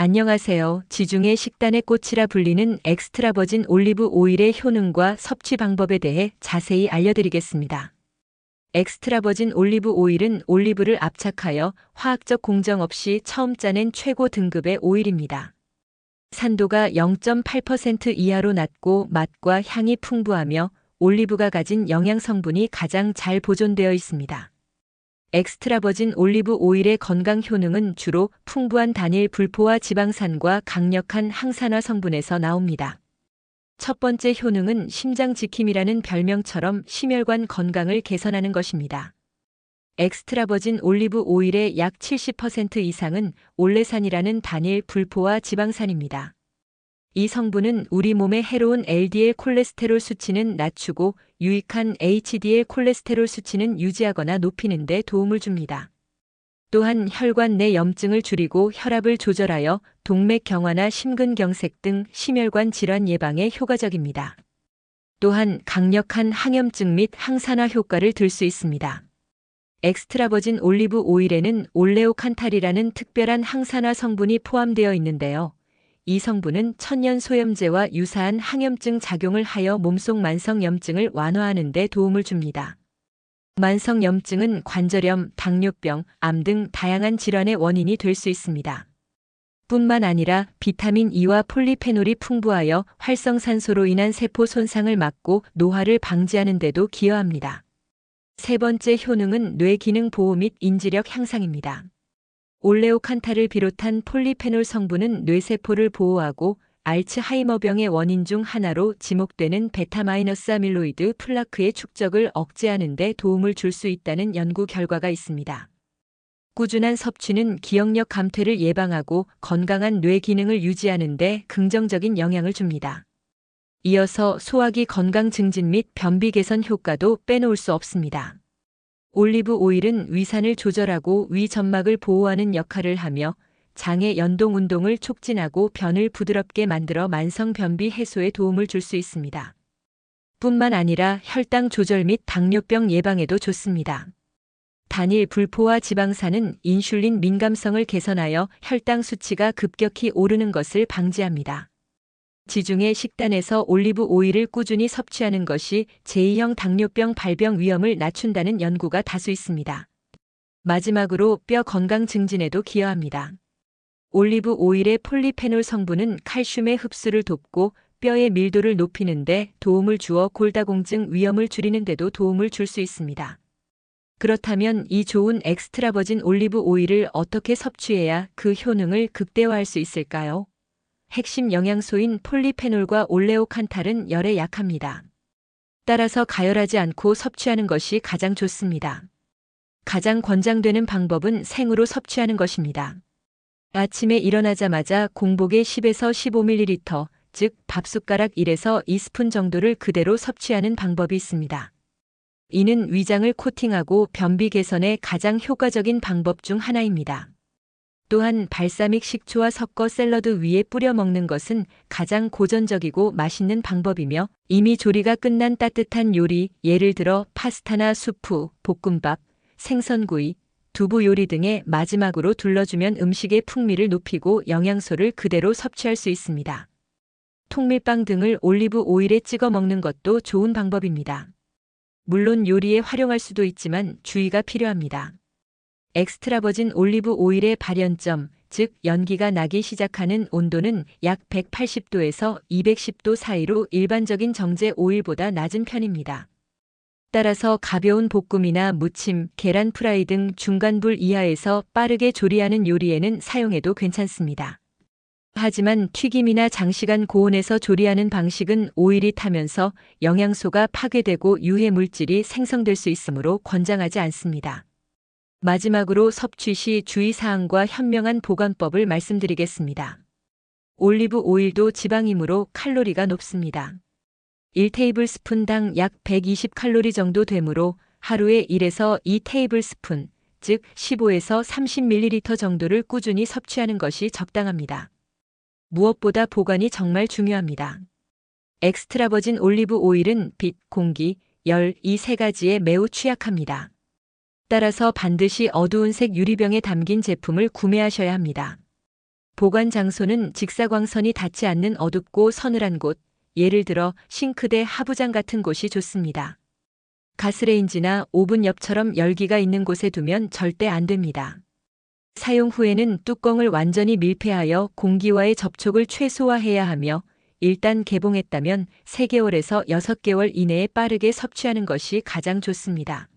안녕하세요. 지중해 식단의 꽃이라 불리는 엑스트라 버진 올리브 오일의 효능과 섭취 방법에 대해 자세히 알려드리겠습니다. 엑스트라 버진 올리브 오일은 올리브를 압착하여 화학적 공정 없이 처음 짜낸 최고 등급의 오일입니다. 산도가 0.8% 이하로 낮고 맛과 향이 풍부하며 올리브가 가진 영양 성분이 가장 잘 보존되어 있습니다. 엑스트라 버진 올리브 오일의 건강 효능은 주로 풍부한 단일 불포화 지방산과 강력한 항산화 성분에서 나옵니다. 첫 번째 효능은 심장 지킴이라는 별명처럼 심혈관 건강을 개선하는 것입니다. 엑스트라 버진 올리브 오일의 약 70% 이상은 올레산이라는 단일 불포화 지방산입니다. 이 성분은 우리 몸에 해로운 LDL 콜레스테롤 수치는 낮추고 유익한 HDL 콜레스테롤 수치는 유지하거나 높이는 데 도움을 줍니다. 또한 혈관 내 염증을 줄이고 혈압을 조절하여 동맥 경화나 심근경색 등 심혈관 질환 예방에 효과적입니다. 또한 강력한 항염증 및 항산화 효과를 들 수 있습니다. 엑스트라 버진 올리브 오일에는 올레오칸탈이라는 특별한 항산화 성분이 포함되어 있는데요. 이 성분은 천연 소염제와 유사한 항염증 작용을 하여 몸속 만성 염증을 완화하는 데 도움을 줍니다. 만성 염증은 관절염, 당뇨병, 암 등 다양한 질환의 원인이 될 수 있습니다. 뿐만 아니라 비타민 E와 폴리페놀이 풍부하여 활성산소로 인한 세포 손상을 막고 노화를 방지하는 데도 기여합니다. 세 번째 효능은 뇌 기능 보호 및 인지력 향상입니다. 올레오칸타를 비롯한 폴리페놀 성분은 뇌세포를 보호하고 알츠하이머병의 원인 중 하나로 지목되는 베타-아밀로이드 플라크의 축적을 억제하는 데 도움을 줄 수 있다는 연구 결과가 있습니다. 꾸준한 섭취는 기억력 감퇴를 예방하고 건강한 뇌 기능을 유지하는 데 긍정적인 영향을 줍니다. 이어서 소화기 건강 증진 및 변비 개선 효과도 빼놓을 수 없습니다. 올리브 오일은 위산을 조절하고 위 점막을 보호하는 역할을 하며 장의 연동 운동을 촉진하고 변을 부드럽게 만들어 만성 변비 해소에 도움을 줄 수 있습니다. 뿐만 아니라 혈당 조절 및 당뇨병 예방에도 좋습니다. 단일 불포화 지방산은 인슐린 민감성을 개선하여 혈당 수치가 급격히 오르는 것을 방지합니다. 지중해 식단에서 올리브 오일을 꾸준히 섭취하는 것이 제2형 당뇨병 발병 위험을 낮춘다는 연구가 다수 있습니다. 마지막으로 뼈 건강 증진에도 기여합니다. 올리브 오일의 폴리페놀 성분은 칼슘의 흡수를 돕고 뼈의 밀도를 높이는데 도움을 주어 골다공증 위험을 줄이는데도 도움을 줄 수 있습니다. 그렇다면 이 좋은 엑스트라 버진 올리브 오일을 어떻게 섭취해야 그 효능을 극대화할 수 있을까요? 핵심 영양소인 폴리페놀과 올레오칸탈은 열에 약합니다. 따라서 가열하지 않고 섭취하는 것이 가장 좋습니다. 가장 권장되는 방법은 생으로 섭취하는 것입니다. 아침에 일어나자마자 공복에 10에서 15ml, 즉 밥숟가락 1에서 2스푼 정도를 그대로 섭취하는 방법이 있습니다. 이는 위장을 코팅하고 변비 개선에 가장 효과적인 방법 중 하나입니다. 또한 발사믹 식초와 섞어 샐러드 위에 뿌려 먹는 것은 가장 고전적이고 맛있는 방법이며 이미 조리가 끝난 따뜻한 요리, 예를 들어 파스타나 수프, 볶음밥, 생선구이, 두부 요리 등에 마지막으로 둘러주면 음식의 풍미를 높이고 영양소를 그대로 섭취할 수 있습니다. 통밀빵 등을 올리브 오일에 찍어 먹는 것도 좋은 방법입니다. 물론 요리에 활용할 수도 있지만 주의가 필요합니다. 엑스트라 버진 올리브 오일의 발연점, 즉 연기가 나기 시작하는 온도는 약 180도에서 210도 사이로 일반적인 정제 오일보다 낮은 편입니다. 따라서 가벼운 볶음이나 무침, 계란 프라이 등 중간불 이하에서 빠르게 조리하는 요리에는 사용해도 괜찮습니다. 하지만 튀김이나 장시간 고온에서 조리하는 방식은 오일이 타면서 영양소가 파괴되고 유해 물질이 생성될 수 있으므로 권장하지 않습니다. 마지막으로 섭취 시 주의사항과 현명한 보관법을 말씀드리겠습니다. 올리브 오일도 지방이므로 칼로리가 높습니다. 1테이블스푼당 약 120칼로리 정도 되므로 하루에 1에서 2테이블스푼, 즉 15에서 30ml 정도를 꾸준히 섭취하는 것이 적당합니다. 무엇보다 보관이 정말 중요합니다. 엑스트라 버진 올리브 오일은 빛, 공기, 열 이 세 가지에 매우 취약합니다. 따라서 반드시 어두운 색 유리병에 담긴 제품을 구매하셔야 합니다. 보관 장소는 직사광선이 닿지 않는 어둡고 서늘한 곳, 예를 들어 싱크대 하부장 같은 곳이 좋습니다. 가스레인지나 오븐 옆처럼 열기가 있는 곳에 두면 절대 안 됩니다. 사용 후에는 뚜껑을 완전히 밀폐하여 공기와의 접촉을 최소화해야 하며 일단 개봉했다면 3개월에서 6개월 이내에 빠르게 섭취하는 것이 가장 좋습니다.